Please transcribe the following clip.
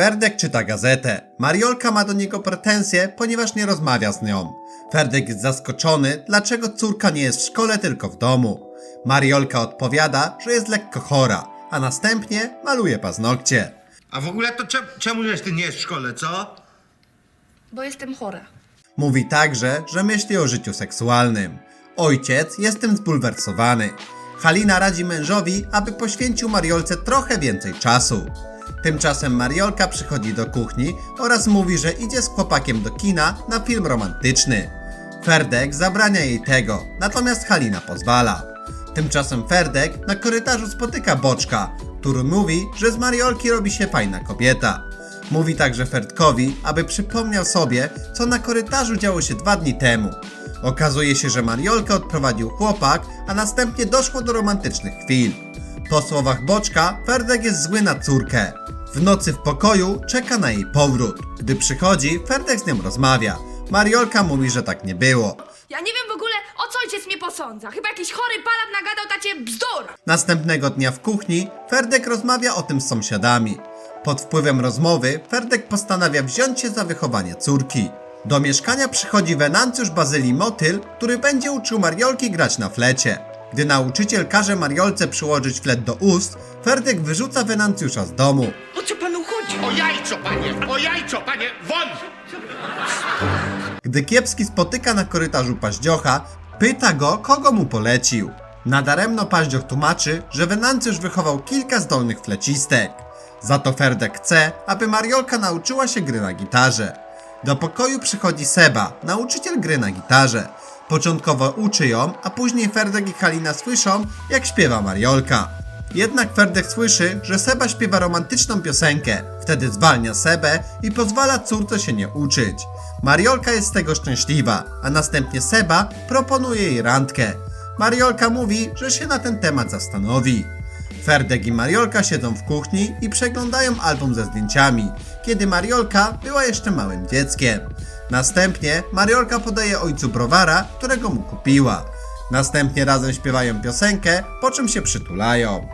Ferdek czyta gazetę. Mariolka ma do niego pretensje, ponieważ nie rozmawia z nią. Ferdek jest zaskoczony, dlaczego córka nie jest w szkole, tylko w domu. Mariolka odpowiada, że jest lekko chora, a następnie maluje paznokcie. A w ogóle to czem, czemu żeś ty nie jest w szkole, co? Bo jestem chora. Mówi także, że myśli o życiu seksualnym. Ojciec jest tym zbulwersowany. Halina radzi mężowi, aby poświęcił Mariolce trochę więcej czasu. Tymczasem Mariolka przychodzi do kuchni oraz mówi, że idzie z chłopakiem do kina na film romantyczny. Ferdek zabrania jej tego, natomiast Halina pozwala. Tymczasem Ferdek na korytarzu spotyka Boczka, który mówi, że z Mariolki robi się fajna kobieta. Mówi także Ferdkowi, aby przypomniał sobie, co na korytarzu działo się dwa dni temu. Okazuje się, że Mariolkę odprowadził chłopak, a następnie doszło do romantycznych chwil. Po słowach Boczka, Ferdek jest zły na córkę. W nocy w pokoju czeka na jej powrót. Gdy przychodzi, Ferdek z nią rozmawia. Mariolka mówi, że tak nie było. Ja nie wiem w ogóle, o co ojciec mnie posądza. Chyba jakiś chory palat nagadał tacie bzdur. Następnego dnia w kuchni Ferdek rozmawia o tym z sąsiadami. Pod wpływem rozmowy Ferdek postanawia wziąć się za wychowanie córki. Do mieszkania przychodzi Wenancjusz Bazylii Motyl, który będzie uczył Mariolki grać na flecie. Gdy nauczyciel każe Mariolce przyłożyć flet do ust, Ferdek wyrzuca Wenancjusza z domu. O co panu chodzi? O jajco, panie! O jajco, panie! Won! Gdy Kiepski spotyka na korytarzu Paździocha, pyta go, kogo mu polecił. Nadaremno Paździoch tłumaczy, że Wenancjusz wychował kilka zdolnych flecistek. Za to Ferdek chce, aby Mariolka nauczyła się gry na gitarze. Do pokoju przychodzi Seba, nauczyciel gry na gitarze. Początkowo uczy ją, a później Ferdek i Halina słyszą, jak śpiewa Mariolka. Jednak Ferdek słyszy, że Seba śpiewa romantyczną piosenkę. Wtedy zwalnia Sebę i pozwala córce się nie uczyć. Mariolka jest z tego szczęśliwa, a następnie Seba proponuje jej randkę. Mariolka mówi, że się na ten temat zastanowi. Ferdek i Mariolka siedzą w kuchni i przeglądają album ze zdjęciami, kiedy Mariolka była jeszcze małym dzieckiem. Następnie Mariolka podaje ojcu browara, którego mu kupiła. Następnie razem śpiewają piosenkę, po czym się przytulają.